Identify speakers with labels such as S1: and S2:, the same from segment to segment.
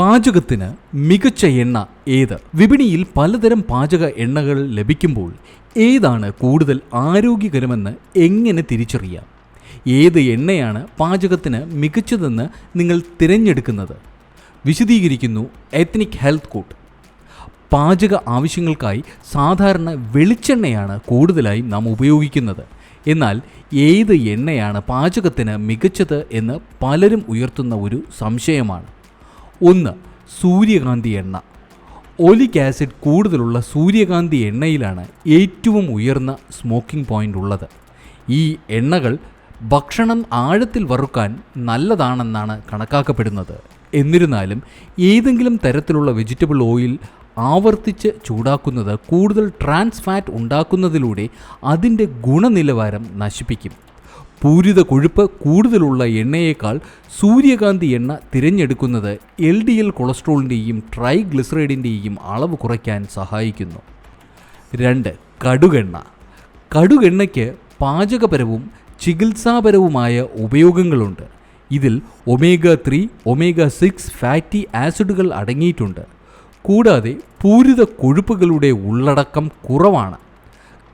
S1: പാചകത്തിന് മികച്ച എണ്ണ ഏത്? വിപണിയിൽ പലതരം പാചക എണ്ണകൾ ലഭിക്കുമ്പോൾ ഏതാണ് കൂടുതൽ ആരോഗ്യകരമെന്ന് എങ്ങനെ തിരിച്ചറിയാം? ഏത് എണ്ണയാണ് പാചകത്തിന് മികച്ചതെന്ന് നിങ്ങൾ തിരഞ്ഞെടുക്കുന്നത്? വിശദീകരിക്കുന്നു എത്നിക് ഹെൽത്ത് കോട്ട് പാചക ആവശ്യങ്ങൾക്കായി സാധാരണ വെളിച്ചെണ്ണയാണ് കൂടുതലായി നാം ഉപയോഗിക്കുന്നത്. എന്നാൽ ഏത് എണ്ണയാണ് പാചകത്തിന് മികച്ചത് എന്ന് പലരും ഉയർത്തുന്ന ഒരു സംശയമാണ്. ഒന്ന് സൂര്യകാന്തി എണ്ണ. ഒലിക് ആസിഡ് കൂടുതലുള്ള സൂര്യകാന്തി എണ്ണയിലാണ് ഏറ്റവും ഉയർന്ന സ്മോക്കിംഗ് പോയിന്റ് ഉള്ളത്. ഈ എണ്ണകൾ ഭക്ഷണം ആഴത്തിൽ വറുക്കാൻ നല്ലതാണെന്നാണ് കണക്കാക്കപ്പെടുന്നത്. എന്നിരുന്നാലും ഏതെങ്കിലും തരത്തിലുള്ള വെജിറ്റബിൾ ഓയിൽ ആവർത്തിച്ച് ചൂടാക്കുന്നത് കൂടുതൽ ട്രാൻസ് ഫാറ്റ് ഉണ്ടാക്കുന്നതിലൂടെ അതിന്റെ ഗുണനിലവാരം നശിപ്പിക്കും. പൂരിത കൊഴുപ്പ് കൂടുതലുള്ള എണ്ണയേക്കാൾ സൂര്യകാന്തി എണ്ണ തിരഞ്ഞെടുക്കുന്നത് എൽ ഡി എൽ കൊളസ്ട്രോളിന്റെയും ട്രൈഗ്ലിസറൈഡിന്റെയും അളവ് കുറയ്ക്കാൻ സഹായിക്കുന്നു. രണ്ട് കടുകെണ്ണ. കടുകെണ്ണയ്ക്ക് പാചകപരവും ചികിത്സാപരവുമായ ഉപയോഗങ്ങളുണ്ട്. ഇതിൽ omega three omega six fatty ആസിഡുകൾ അടങ്ങിയിട്ടുണ്ട്. കൂടാതെ പൂരിത കൊഴുപ്പുകളുടെ ഉള്ളടക്കം കുറവാണ്.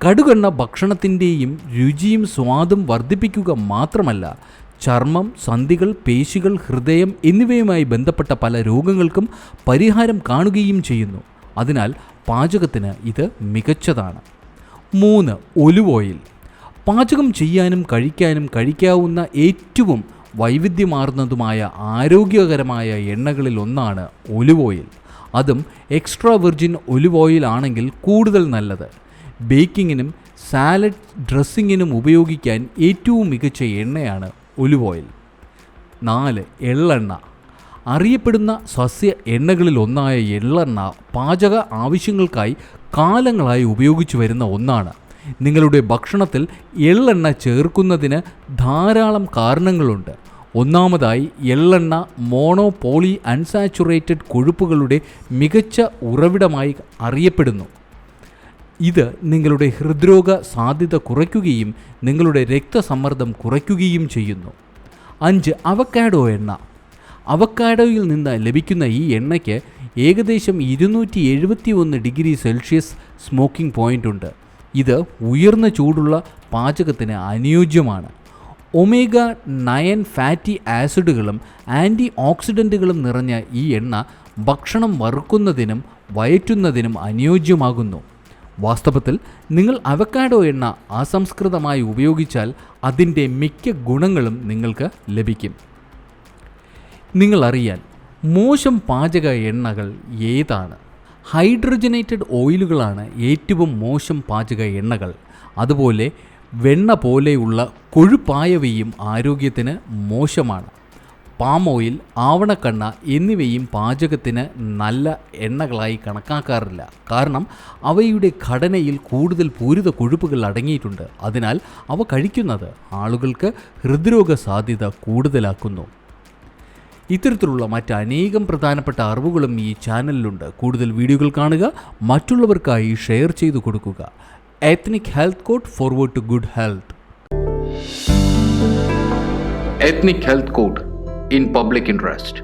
S1: കടുകെണ്ണ ഭക്ഷണത്തിന്റെയും രുചിയും സ്വാദും വർദ്ധിപ്പിക്കുക മാത്രമല്ല ചർമ്മം സന്ധികൾ പേശികൾ ഹൃദയം എന്നിവയുമായി ബന്ധപ്പെട്ട പല രോഗങ്ങൾക്കും പരിഹാരം കാണുകയും ചെയ്യുന്നു. അതിനാൽ പാചകത്തിന് ഇത് മികച്ചതാണ്. മൂന്ന് ഒലിവ് ഓയിൽ. പാചകം ചെയ്യാനും കഴിക്കാനും കഴിക്കാവുന്ന ഏറ്റവും വൈവിധ്യമാർന്നതുമായ ആരോഗ്യകരമായ എണ്ണകളിൽ ഒന്നാണ് ഒലിവ് ഓയിൽ. അതും എക്സ്ട്രാ വെർജിൻ ഒലിവ് ഓയിൽ ആണെങ്കിൽ കൂടുതൽ നല്ലത്. ബേക്കിങ്ങിനും സാലഡ് ഡ്രസ്സിങ്ങിനും ഉപയോഗിക്കാൻ ഏറ്റവും മികച്ച എണ്ണയാണ് ഒലിവ് ഓയിൽ. നാല് എള്ളെണ്ണ. അറിയപ്പെടുന്ന സസ്യ എണ്ണകളിൽ ഒന്നായ എള്ളെണ്ണ പാചക ആവശ്യങ്ങൾക്കായി കാലങ്ങളായി ഉപയോഗിച്ചു വരുന്ന ഒന്നാണ്. നിങ്ങളുടെ ഭക്ഷണത്തിൽ എള്ളെണ്ണ ചേർക്കുന്നതിന് ധാരാളം കാരണങ്ങളുണ്ട്. ഒന്നാമതായി എള്ളെണ്ണ മോണോ പോളി അൺസാച്ചുറേറ്റഡ് കൊഴുപ്പുകളുടെ മികച്ച ഉറവിടമായി അറിയപ്പെടുന്നു. ഇത് നിങ്ങളുടെ ഹൃദ്രോഗ സാധ്യത കുറയ്ക്കുകയും നിങ്ങളുടെ രക്തസമ്മർദ്ദം കുറയ്ക്കുകയും ചെയ്യുന്നു. അഞ്ച് അവക്കാഡോ എണ്ണ. അവക്കാഡോയിൽ നിന്ന് ലഭിക്കുന്ന ഈ എണ്ണയ്ക്ക് ഏകദേശം ഇരുന്നൂറ്റി എഴുപത്തി ഒന്ന് ഡിഗ്രി സെൽഷ്യസ് സ്മോക്കിംഗ് പോയിന്റ് ഉണ്ട്. ഇത് ഉയർന്ന ചൂടുള്ള പാചകത്തിന് അനുയോജ്യമാണ്. ഒമേഗ നയൻ ഫാറ്റി ആസിഡുകളും ആന്റി ഓക്സിഡന്റുകളും നിറഞ്ഞ ഈ എണ്ണ ഭക്ഷണം വറുക്കുന്നതിനും വയറ്റുന്നതിനും അനുയോജ്യമാകുന്നു. വാസ്തവത്തിൽ നിങ്ങൾ അവക്കാഡോ എണ്ണ അസംസ്കൃതമായി ഉപയോഗിച്ചാൽ അതിന്റെ മിക്ക ഗുണങ്ങളും നിങ്ങൾക്ക് ലഭിക്കും. നിങ്ങൾ അറിയാൻ മോശം പാചക എണ്ണകൾ ഏതാണ്? ഹൈഡ്രജനേറ്റഡ് ഓയിലുകളാണ് ഏറ്റവും മോശം പാചക എണ്ണകൾ. അതുപോലെ വെണ്ണ പോലെയുള്ള കൊഴുപ്പായവയും ആരോഗ്യത്തിന് മോശമാണ്. പാം ഓയിൽ ആവണക്കണ്ണ എന്നിവയും പാചകത്തിന് നല്ല എണ്ണകളായി കണക്കാക്കാറില്ല. കാരണം അവയുടെ ഘടനയിൽ കൂടുതൽ പൂരിത കൊഴുപ്പുകൾ അടങ്ങിയിട്ടുണ്ട്. അതിനാൽ അവ കഴിക്കുന്നത് ആളുകൾക്ക് ഹൃദ്രോഗ സാധ്യത കൂടുതലാക്കുന്നു. ഇത്തരത്തിലുള്ള മറ്റനേകം പ്രധാനപ്പെട്ട അറിവുകളും ഈ ചാനലിലുണ്ട്. കൂടുതൽ വീഡിയോകൾ കാണുക മറ്റുള്ളവർക്കായി ഷെയർ ചെയ്തു കൊടുക്കുക. Ethnic health code forward to good health
S2: ethnic health Code in Public Interest.